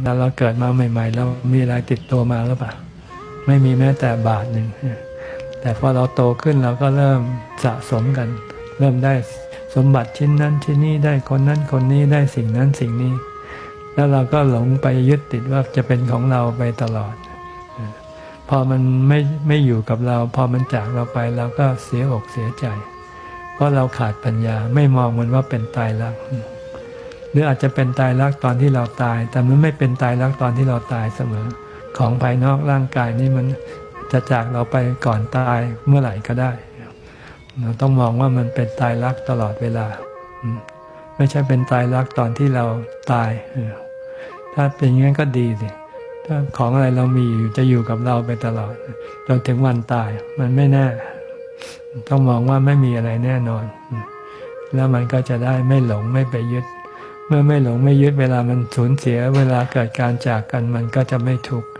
แล้วเราเกิดมาใหม่ๆเรามีอะไรติดตัวมาหรือเปล่าไม่มีแม้แต่บาทหนึ่ง แต่พอเราโตขึ้นเราก็เริ่มสะสมกัน เริ่มได้สมบัติชิ้นนั้นชิ้นนี้ได้คนนั้นคนนี้ได้สิ่งนั้นสิ่งนี้ แล้วเราก็หลงไปยึดติดว่าจะเป็นของเราไปตลอด พอมันไม่ไม่อยู่กับเรา พอมันจากเราไปเราก็เสียอกเสียใจ เพราะเราขาดปัญญาไม่มองมันว่าเป็นตายรัก หรืออาจจะเป็นตายรักตอนที่เราตาย แต่มันไม่เป็นตายรักตอนที่เราตายเสมอ ของภายนอกร่างกายนี่มันจะจากเราไปก่อนตายเมื่อไหร่ก็ได้ เราต้องมองว่ามันเป็นตายรักตลอดเวลา ไม่ใช่เป็นตายรักตอนที่เราตาย ถ้าเป็นอย่างนั้นก็ดีสิ ถ้าของอะไรเรามีอยู่จะอยู่กับเราไปตลอดจนถึงวันตายมันไม่แน่ ต้องมองว่าไม่มีอะไรแน่นอน แล้วมันก็จะได้ไม่หลงไม่ไปยึด เมื่อไม่หลงไม่ยึดเวลามันสูญเสีย เวลาเกิดการจากกันมันก็จะไม่ทุกข์